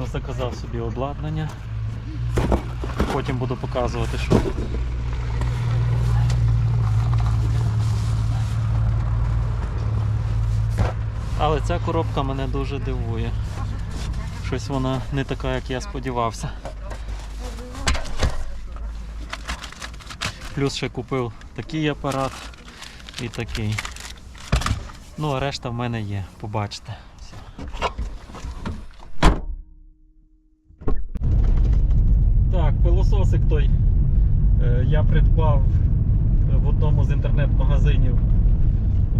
Ну, заказав собі обладнання. Потім буду показувати, що тут. Але ця коробка мене дуже дивує. Щось вона не така, як я сподівався. Плюс ще купив такий апарат і такий. Ну, а решта в мене є, побачите. Все. Пилососик той е, я придбав в одному з інтернет-магазинів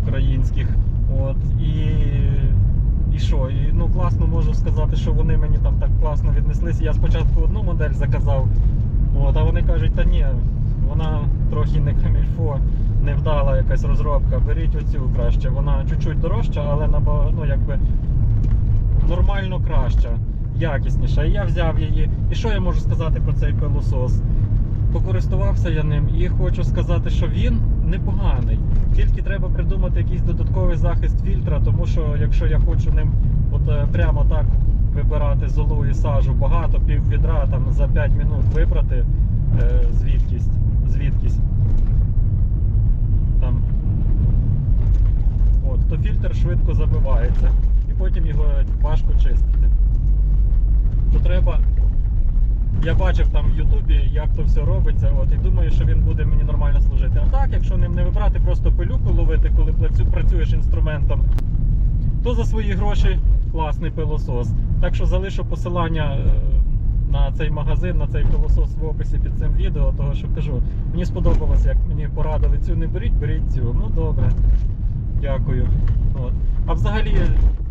українських. От, і, і що? І, ну, класно можу сказати, що вони мені там так класно віднеслися. Я спочатку одну модель заказав, от, а вони кажуть, та ні, вона трохи не камільфо, невдала якась розробка. Беріть оцю краще. Вона чуть-чуть дорожча, але ну, якби нормально краща, якісніша. І я взяв її. І що я можу сказати про цей пилосос? Покористувався я ним і хочу сказати, що він непоганий. Тільки треба придумати якийсь додатковий захист фільтра, тому що якщо я хочу ним от е, прямо так вибирати золу і сажу багато, пів відра там за 5 минут вибрати е, звідкись, звідкись. Там. От, то фільтр швидко забивається. І потім його важко чистити. То я бачив там в Ютубі, як то все робиться, от, і думаю, що він буде мені нормально служити. А так, якщо ним не вибрати, просто пилюку ловити, коли працюєш інструментом, то за свої гроші класний пилосос. Так що залишу посилання е, на цей магазин, на цей пилосос в описі під цим відео, того що кажу, мені сподобалось, як мені порадили цю не беріть, беріть цю. Ну добре. Дякую. От. А взагалі,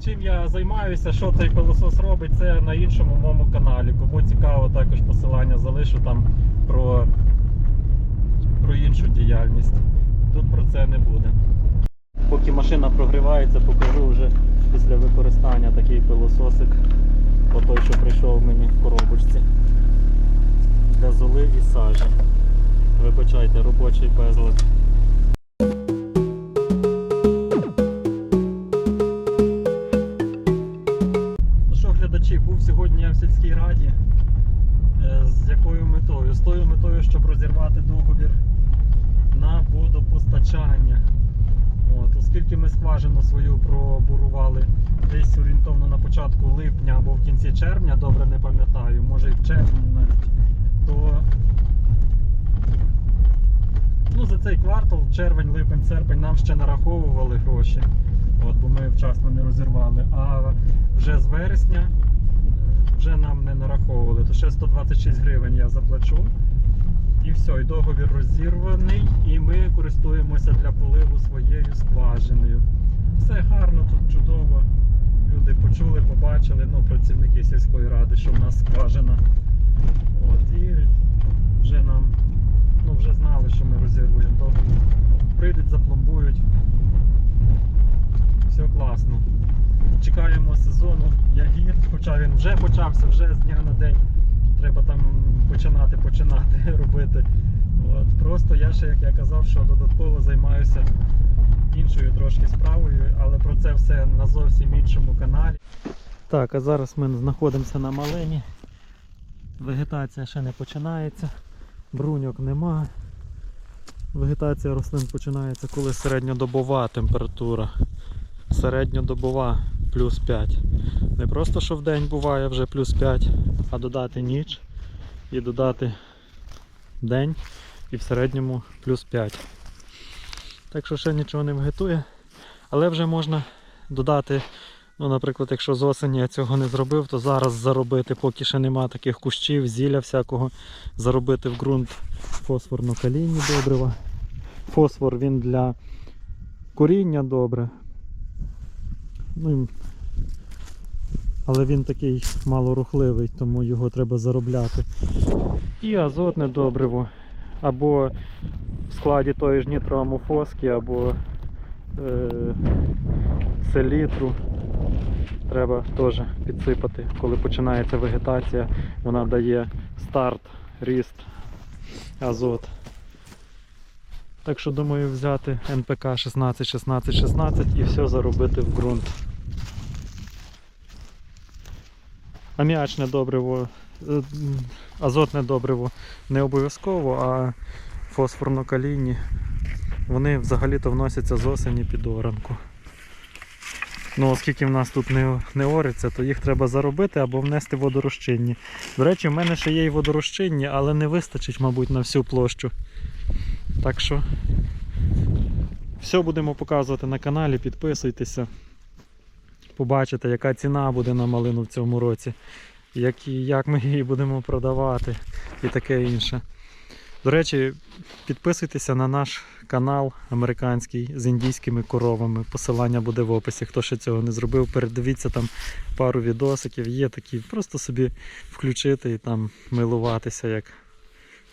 чим я займаюся, що цей пилосос робить, це на іншому моєму каналі. Кому цікаво, також посилання залишу там про, про іншу діяльність. Тут про це не буде. Поки машина прогрівається, покажу вже після використання такий пилососик. Отой, що прийшов мені в коробочці. Для золи і сажі. Вибачайте, робочий безлад. Скважину свою пробурували десь орієнтовно на початку липня або в кінці червня, добре не пам'ятаю, може і в червні навіть, то ну, за цей квартал, червень, липень, серпень, нам ще нараховували гроші. От, бо ми вчасно не розірвали. А вже з вересня е, вже нам не нараховували. То ще 126 гривень я заплачу. І все, і договір розірваний, і ми користуємося для поливу своєю скважиною. Все гарно, тут чудово. Люди почули, побачили, ну, працівники сільської ради, що в нас скважина. От, і вже нам, ну, вже знали, що ми розірвуємо. То прийдуть, запломбують. Все класно. Чекаємо сезону ягід, хоча він вже почався, вже з дня на день. Треба там починати починати робити. От. Просто я ще, як я казав, що додатково займаюся іншою трошки справою, але про це все на зовсім іншому каналі. Так, а зараз ми знаходимося на малині. Вегетація ще не починається, бруньок нема. Вегетація рослин починається, коли середньодобова температура. Середньодобова плюс 5. Не просто що в день буває вже плюс 5, а додати ніч і додати день і в середньому плюс 5. Так що ще нічого не вегетує. Але вже можна додати, ну, наприклад, якщо з осені я цього не зробив, то зараз заробити, поки ще нема таких кущів, зілля всякого, заробити в ґрунт фосфорно-калійні добрива. Фосфор він для коріння добре. Ну, але він такий малорухливий, тому його треба заробляти. І азотне добриво. Або в складі тої ж нітроамофоски, або е, селітру. Треба теж підсипати, коли починається вегетація, вона дає старт, ріст, азот. Так що думаю взяти НПК 16, 16, 16 і все заробити в ґрунт. Аміачне добриво, е, азотне добриво не обов'язково, а фосфорно-калійні, вони взагалі-то вносяться з осені під оранку. Ну, оскільки в нас тут не, не ориться, то їх треба заробити або внести в водорозчинні. До речі, в мене ще є і водорозчинні, але не вистачить, мабуть, на всю площу. Так що все будемо показувати на каналі, підписуйтеся. Побачите, яка ціна буде на малину в цьому році, як, як ми її будемо продавати і таке інше. До речі, підписуйтеся на наш канал американський з індійськими коровами. Посилання буде в описі. Хто ще цього не зробив, передивіться там пару відосиків. Є такі, просто собі включити і там милуватися, як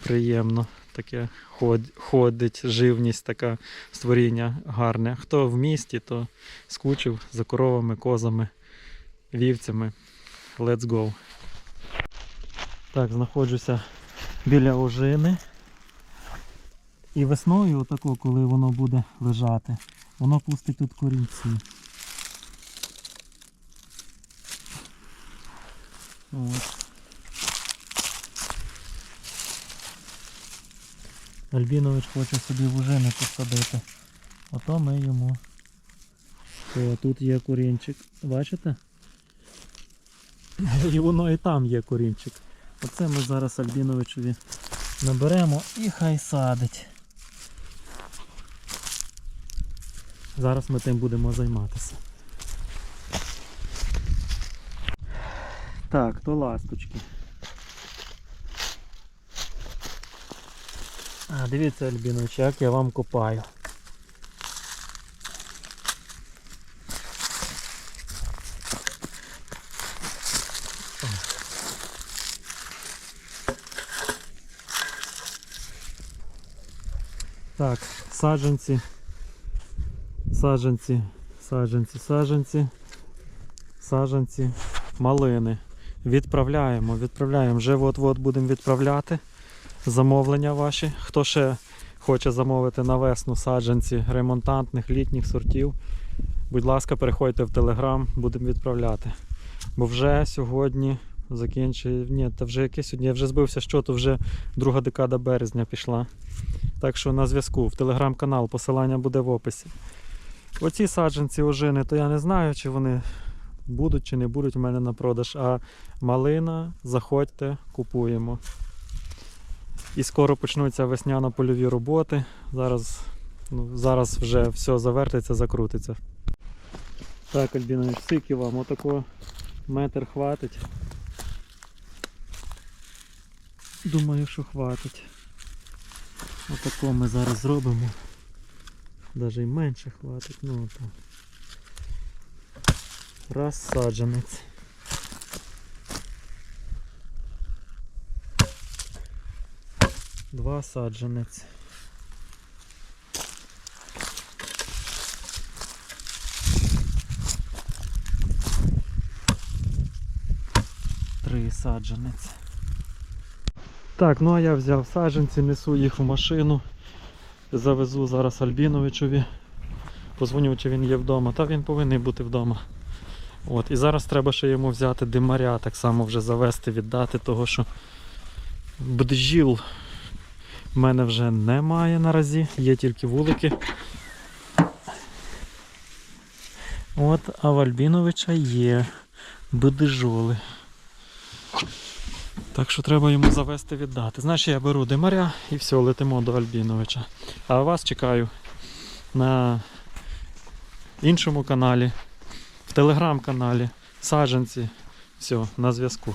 приємно. Таке ход- ходить, живність, така створіння гарне. Хто в місті, то скучив за коровами, козами, вівцями. Let's go. Так, знаходжуся біля ожини. І весною, отако, коли воно буде лежати, воно пустить тут корінці. От. Альбінович хоче собі вужини посадити. Ото ми йому. О, тут є корінчик. Бачите? І воно і там є корінчик. Оце ми зараз Альбіновичеві наберемо і хай садить. Зараз ми тим будемо займатися. Так, то ласточки. А, дивіться, Альбінович, як я вам копаю. Так, саджанці, саджанці, саджанці, саджанці, саджанці, малини. Відправляємо, відправляємо. Вже от-от будемо відправляти замовлення ваші. Хто ще хоче замовити на весну саджанці ремонтантних літніх сортів, будь ласка, переходьте в Телеграм, будемо відправляти. Бо вже сьогодні закінчує. Ні, та вже яке сьогодні? Я вже збився, що то вже друга декада березня пішла. Так що на зв'язку в телеграм-канал, посилання буде в описі. Оці саджанці ожини, то я не знаю, чи вони будуть чи не будуть у мене на продаж. А малина, заходьте, купуємо. І скоро почнуться весняно-польові роботи. Зараз, ну, зараз вже все завертиться, закрутиться. Так, Альбінович, скільки вам? Отако метр хватить. Думаю, що хватить. Отако ми зараз зробимо. Даже й менше хватить. Ну. Раз саджанець. Два саджанець. Три саджанець. Так, ну а я взяв саджанці, несу їх в машину. Завезу зараз Альбіновичові. Позвоню, чи він є вдома. Та він повинен бути вдома. От, і зараз треба ще йому взяти димаря, так само вже завести, віддати, того що бджіл в мене вже немає наразі, є тільки вулики. От, а в Альбіновича є бдижоли. Так що треба йому завести віддати. Знаєш, я беру димаря і все, летимо до Альбіновича. А вас чекаю на іншому каналі, в телеграм-каналі, саджанці. Все, на зв'язку.